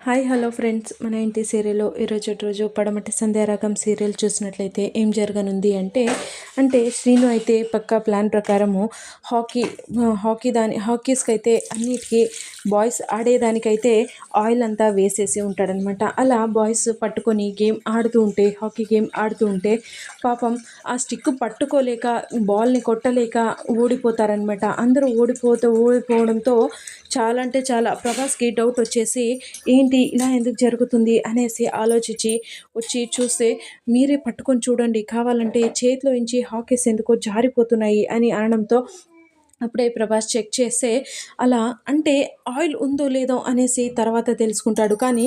Hi hello friends. మన ఇంటి సీరియల్లో ఈరోజు రోజు పడమటి సంధ్యారాగం సీరియల్ చూసినట్లయితే ఏం జరగనుంది అంటే అంటే శ్రీను అయితే పక్క ప్లాన్ ప్రకారము హాకీ హాకీ దాని హాకీస్కి అయితే అన్నిటికీ బాయ్స్ ఆడేదానికైతే ఆయిల్ అంతా వేసేసి ఉంటాడనమాట అలా బాయ్స్ పట్టుకొని గేమ్ ఆడుతూ ఉంటే హాకీ గేమ్ ఆడుతూ ఉంటే పాపం ఆ స్టిక్ పట్టుకోలేక బాల్ని కొట్టలేక ఓడిపోతారనమాట అందరూ ఓడిపోతూ ఓడిపోవడంతో చాలా అంటే చాలా ప్రభాస్కి డౌట్ వచ్చేసి ఏంటి ఇలా ఎందుకు జరుగుతుంది అనేసి ఆలోచించి వచ్చి చూస్తే మీరే పట్టుకొని చూడండి కావాలంటే చేతిలో నుంచి హాకీస్ ఎందుకో జారిపోతున్నాయి అని అనడంతో అప్పుడే ప్రభాస్ చెక్ చేస్తే అలా అంటే ఆయిల్ ఉందో లేదో అనేసి తర్వాత తెలుసుకుంటాడు. కానీ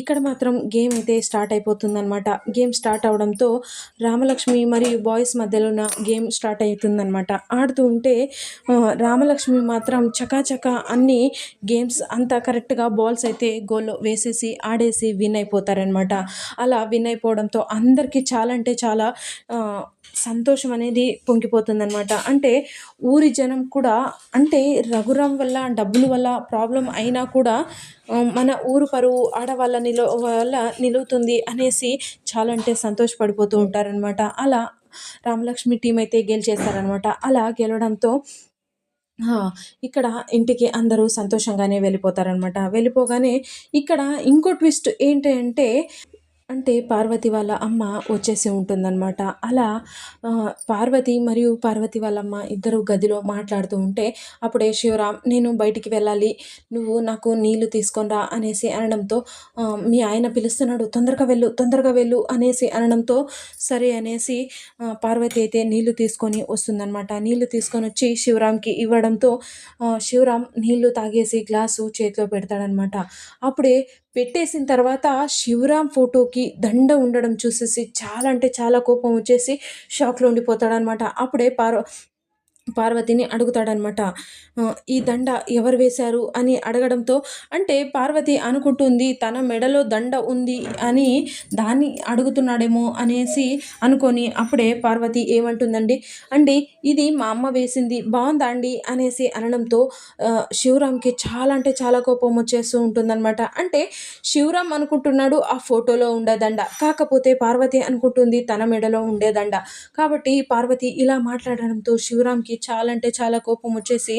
ఇక్కడ మాత్రం గేమ్ అయితే స్టార్ట్ అయిపోతుందన్నమాట. గేమ్ స్టార్ట్ అవడంతో రామలక్ష్మి మరియు బాయ్స్ మధ్యలో ఉన్న గేమ్ స్టార్ట్ అవుతుందన్నమాట. ఆడుతూ ఉంటే రామలక్ష్మి మాత్రం చకాచకా అన్ని గేమ్స్ అంతా కరెక్ట్గా బాల్స్ అయితే గోల్లో వేసేసి ఆడేసి విన్ అయిపోతారనమాట అలా విన్ అయిపోవడంతో అందరికీ చాలా అంటే చాలా సంతోషం అనేది పొంగిపోతుందనమాట అంటే ఊరి జనం కూడా అంటే రఘురామ్ వల్ల డబ్బుల వల్ల ప్రాబ్లం అయినా కూడా మన ఊరు పరువు ఆడవాళ్ళ నిలు వల్ల నిలువుతుంది అనేసి చాలా అంటే సంతోషపడిపోతూ ఉంటారనమాట అలా రామలక్ష్మి టీం అయితే గెలిచేస్తారనమాట అలా గెలవడంతో ఇక్కడ ఇంటికి అందరూ సంతోషంగానే వెళ్ళిపోతారనమాట వెళ్ళిపోగానే ఇక్కడ ఇంకో ట్విస్ట్ ఏంటి అంటే పార్వతి వాళ్ళ అమ్మ వచ్చేసి ఉంటుందన్నమాట. అలా పార్వతి మరియు పార్వతి వాళ్ళ అమ్మ ఇద్దరు గదిలో మాట్లాడుతూ ఉంటే అప్పుడే శివరామ్ నేను బయటికి వెళ్ళాలి. నువ్వు నాకు నీళ్ళు తీసుకొనిరా అనేసి అనడంతో మీ ఆయన పిలుస్తున్నాడు. తొందరగా వెళ్ళు తొందరగా వెళ్ళు అనేసి అనడంతో సరే అనేసి పార్వతి అయితే నీళ్ళు తీసుకొని వస్తుందన్నమాట. నీళ్ళు తీసుకొని వచ్చి శివరామ్కి ఇవ్వడంతో శివరామ్ నీళ్ళు తాగేసి గ్లాసు చేతిలో పెడతాడనమాట అప్పుడే పెట్టేసిన తర్వాత శివరామ్ ఫోటోకి దండ ఉండడం చూసేసి చాలా అంటే చాలా కోపం వచ్చేసి షాక్లో ఉండిపోతాడనమాట అప్పుడే పార్వ పార్వతిని అడుగుతాడనమాట ఈ దండ ఎవరు వేశారు? అని అడగడంతో అంటే పార్వతి అనుకుంటుంది తన మెడలో దండ ఉంది అని దాన్ని అడుగుతున్నాడేమో అనేసి అనుకొని అప్పుడే పార్వతి ఏమంటుందండి అండి ఇది మా అమ్మ వేసింది బాగుందా అండి? అనేసి అనడంతో శివరామ్కి చాలా అంటే చాలా కోపం వచ్చేస్తూ ఉంటుందన్నమాట. అంటే శివరామ్ అనుకుంటున్నాడు ఆ ఫోటోలో ఉండేదండ కాకపోతే పార్వతి అనుకుంటుంది తన మెడలో ఉండేదండ కాబట్టి పార్వతి ఇలా మాట్లాడడంతో శివరామ్కి చాలా అంటే చాలా కోపం వచ్చేసి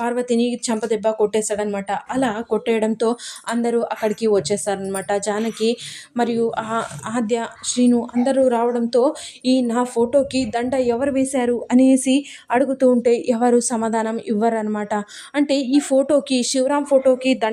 పార్వతిని చంపదెబ్బ కొట్టేశాడనమాట అలా కొట్టేయడంతో అందరూ అక్కడికి వచ్చేసారనమాట జానకి మరియు ఆద్య శ్రీను అందరూ రావడంతో ఈ నా ఫోటోకి దండ ఎవరు వేశారు అనేసి అడుగుతూ ఉంటే ఎవరు సమాధానం ఇవ్వరనమాట. అంటే ఈ ఫోటోకి శివరాం ఫోటోకి దండ